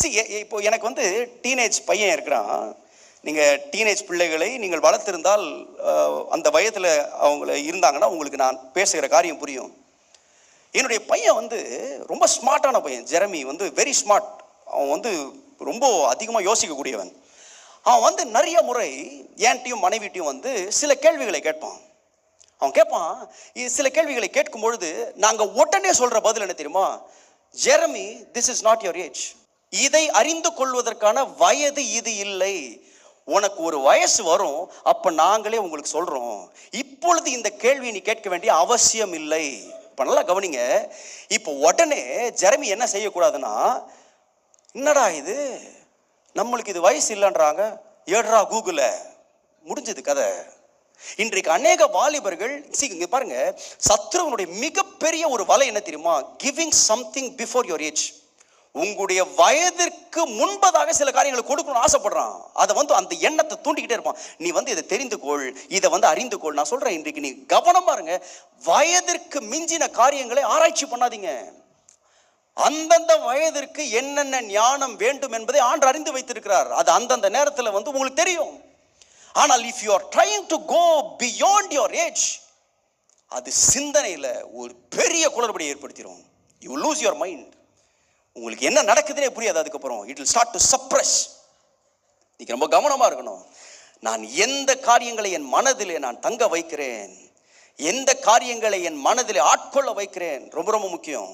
C இப்போ எனக்கு வந்து டீனேஜ் பையன் இருக்கிறான். நீங்கள் டீனேஜ் பிள்ளைகளை நீங்கள் வளர்த்திருந்தால் அந்த வயதில் அவங்கள இருந்தாங்கன்னா உங்களுக்கு நான் பேசுகிற காரியம் புரியும். என்னுடைய பையன் வந்து ரொம்ப ஸ்மார்ட்டான பையன். ஜெரமி வந்து வெரி ஸ்மார்ட் அவன் வந்து ரொம்ப அதிகமாக யோசிக்கக்கூடியவன். அவன் வந்து நிறைய முறை ஏன்ட்டையும் மனைவிட்டையும் வந்து சில கேள்விகளை கேட்பான். அவன் கேட்பான் சில கேள்விகளை கேட்கும் பொழுது நாங்கள் உடனே சொல்கிற பதில் என்ன தெரியுமா? Jeremy this is not your age இதை அறிந்து கொள்வதற்கான வயது இது இல்லை. உனக்கு ஒரு வயசு வரும் அப்போ நாங்களே உங்களுக்கு சொல்கிறோம் இப்பொழுது இந்த கேள்வியை நீ கேட்க வேண்டிய அவசியம் இல்லை. இப்போ நல்லா கவனிங்க. இப்போ உடனே ஜெரமி என்ன செய்யக்கூடாதுன்னா என்னடா இது? நம்மளுக்கு இது வயசு இல்லைன்றாங்க. ஏடுறா கூகுள. முடிஞ்சது கதை. இன்றைக்கு அநேக வாலிபர்கள் see, இங்க பாருங்க. சத்ருவனுடைய மிகப்பெரிய ஒரு வலை என்ன தெரியுமா? Giving something before your age உங்களுடைய வயதிற்கு முன்பதாக சில காரியங்களை கொடுக்கணும்னு ஆசைப்படுறான். அதை வந்து அந்த எண்ணத்தை தூண்டிக்கிட்டே இருப்பான். நீ வந்து இதை தெரிந்து கொள் இதை வந்து அறிந்து கொள். நான் சொல்கிறேன் இன்றைக்கு நீ கவனம் இருங்க வயதிற்கு மிஞ்சின காரியங்களை ஆராய்ச்சி பண்ணாதீங்க. அந்தந்த வயதிற்கு என்னென்ன ஞானம் வேண்டும் என்பதை ஆண்டு அறிந்து வைத்திருக்கிறார். அது அந்தந்த நேரத்தில் வந்து உங்களுக்கு தெரியும். ஆனால் if you are trying to go beyond your age அது சிந்தனையில் ஒரு பெரிய குளறுபடியை ஏற்படுத்திடும் யூ லூஸ் யுவர் மைண்ட் உங்களுக்கு என்ன நடக்குதுன்னே புரியாது அதுக்கப்புறம். It will start to suppress நீங்கள் ரொம்ப கவனமாக இருக்கணும். நான் எந்த காரியங்களை என் மனதிலே நான் தங்க வைக்கிறேன்? எந்த காரியங்களை என் மனதில் ஆட்கொள்ள வைக்கிறேன்? ரொம்ப ரொம்ப முக்கியம்.